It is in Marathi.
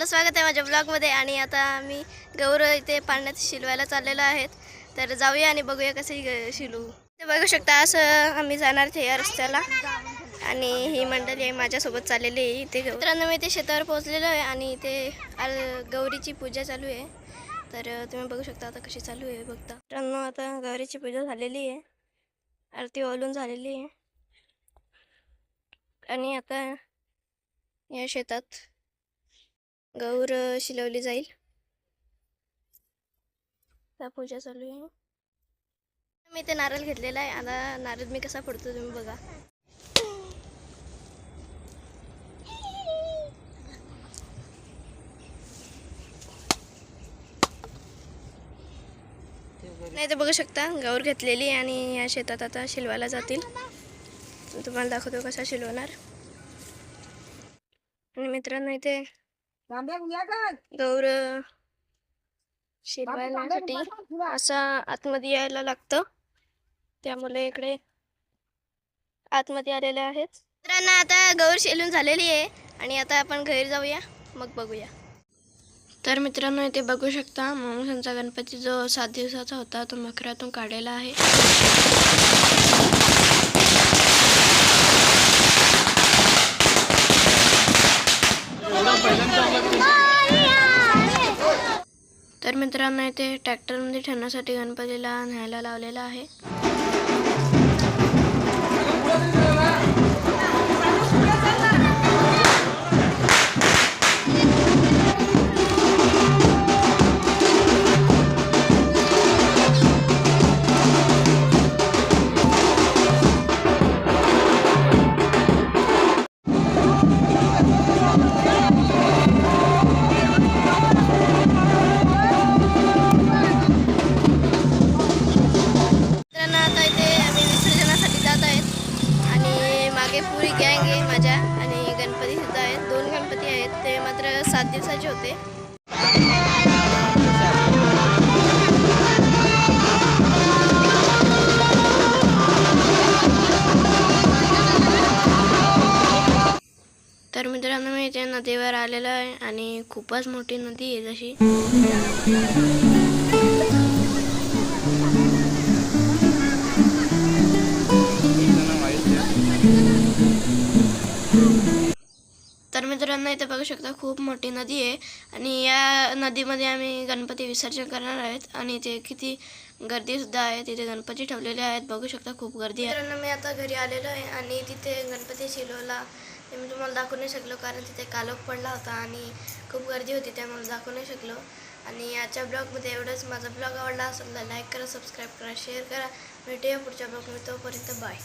आपलं स्वागत आहे माझ्या ब्लॉगमध्ये आणि आता आम्ही गौर इथे पाण्यात शिलवायला चाललेलो आहेत. तर जाऊया आणि बघूया कसे ग- शिलू. ते बघू शकता असं आम्ही जाणार ते या रस्त्याला. आणि ही मंडळी आहे माझ्यासोबत चाललेली आहे इथे गौ- मित्रांनो मी ते शेतावर पोहोचलेलो आहे आणि इथे आल- गौरीची पूजा चालू आहे. तर तुम्ही बघू शकता आता कशी चालू आहे बघता. मित्रांनो आता गौरीची पूजा झालेली आहे. आरती ओलून झालेली आहे. आणि आता या शेतात गौर शिलवली जाईल. त्या पूजा चालू आहे. मी ते नारळ घेतलेला आहे. आता नारळ मी कसा फोडतो तुम्ही बघा. नाही तर बघू शकता गौर घेतलेली आणि या शेतात आता शिलवायला जातील. तुम्हाला दाखवतो कसा शिलवणार. आणि मित्रांनो इथे गौर शिरवायसाठी असा आतमध्ये यायला लागतं. त्यामुळे इकडे आतमध्ये आलेले आहेत. मित्रांनो आता गौर शिलून झालेली आहे. आणि आता आपण घरी जाऊया. मग बघूया. तर मित्रांनो इथे बघू शकता माणसांचा गणपती जो सात दिवसाचा होता. तो मकरातून काढलेला आहे. तर मित्रांनो इथे ट्रॅक्टरमध्ये ठेवण्यासाठी गणपतीला न्यायला लावलेला आहे. आणि पुरी गँग आहे माझ्या आणि गणपती सुद्धा आहेत. दोन गणपती आहेत. ते मात्र सात दिवसाचे होते. तर मित्रांनो मी त्या नदीवर आलेलो आहे आणि खूपच मोठी नदी आहे जशी. मित्रांनो इथे बघू शकता खूप मोठी नदी आहे. आणि या नदीमध्ये आम्ही गणपती विसर्जन करणार आहेत. आणि इथे किती गर्दीसुद्धा आहे. तिथे गणपती ठेवलेले आहेत. बघू शकता खूप गर्दी आहे. मित्रांनो मी आता घरी आलेलो आहे. आणि तिथे गणपती शिलवला ते मी तुम्हाला दाखवू नाही शकलो कारण तिथे कालोख पडला होता आणि खूप गर्दी होती त्यामुळे दाखवू नाही शकलो. आणि याच्या ब्लॉगमध्ये एवढंच. माझा ब्लॉग आवडला असेल तर लाईक करा सबस्क्राईब करा शेअर करा. भेटूया पुढच्या ब्लॉगमध्ये. तोपर्यंत बाय.